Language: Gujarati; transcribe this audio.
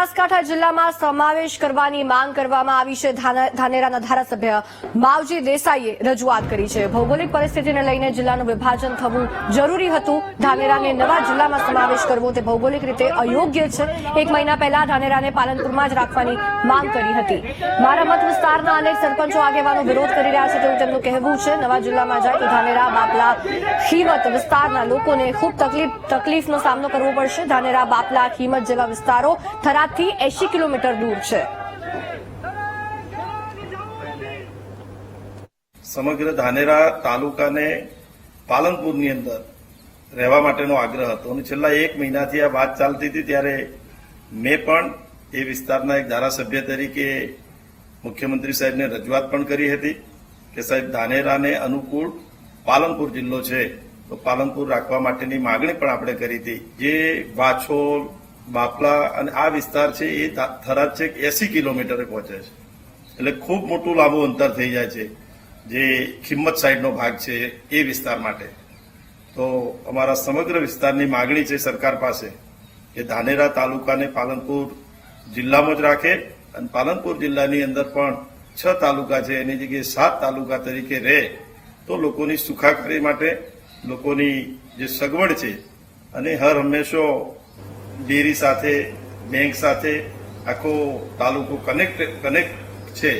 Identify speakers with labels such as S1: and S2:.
S1: બનાસકાંઠા જિલ્લામાં સમાવેશ કરવાની માંગ કરવામાં આવી છે. ધાનેરાના ધારાસભ્ય માવજી દેસાઈએ રજૂઆત કરી છે. ભૌગોલિક પરિસ્થિતિને લઈને જિલ્લાનું વિભાજન થવું જરૂરી હતું. ધાનેરાને નવા જિલ્લામાં સમાવેશ કરવો તે ભૌગોલિક રીતે અયોગ્ય છે. એક મહિના પહેલા ધાનેરાને પાલનપુરમાં જ રાખવાની માંગ કરી હતી. મારા મત વિસ્તારના અનેક સરપંચો આગેવાનો વિરોધ કરી રહ્યા છે તેવું તેમનું કહેવું છે. નવા જિલ્લામાં જાય તો ધાનેરા, બાપલા, ખીમત વિસ્તારના લોકોને ખૂબ તકલીફ, તકલીફનો સામનો કરવો પડશે. ધાનેરા, બાપલા, ખીમત જેવા વિસ્તારો થરાદથી એસી કિલોમીટર દૂર છે.
S2: સમગ્ર ધાનેરા તાલુકાને પાલનપુરની અંદર રહેવા માટેનો આગ્રહ હતો અને છેલ્લા એક મહિનાથી આ વાત ચાલતી હતી ત્યારે મેં પણ એ વિસ્તારના એક ધારાસભ્ય તરીકે મુખ્યમંત્રી સાહેબને રજૂઆત પણ કરી હતી કે સાહેબ, ધાનેરાને અનુકૂળ પાલનપુર જિલ્લો છે. તો પાલનપુર રાખવા માટેની માગણી પણ આપણે કરી હતી. જે વાછોલ બાપલા અને આ વિસ્તાર છે એ થરાદ છે એસી કિલોમીટરે પહોંચે છે. એટલે ખૂબ મોટું લાંબુ અંતર થઈ જાય છે. જે ખિંમત સાઈડનો ભાગ છે એ વિસ્તાર માટે. તો અમારા સમગ્ર વિસ્તારની માગણી છે સરકાર પાસે કે ધાનેરા તાલુકાને પાલનપુર જિલ્લામાં જ રાખે અને પાલનપુર જિલ્લાની અંદર પણ છ તાલુકા છે, એની જગ્યાએ સાત તાલુકા તરીકે રહે તો લોકોની સુખાકારી માટે લોકોની જે સગવડ છે અને હર હંમેશો ડેરી સાથે બેંક સાથે આખો તાલુકો કનેક્ટ કનેક્ટ છે.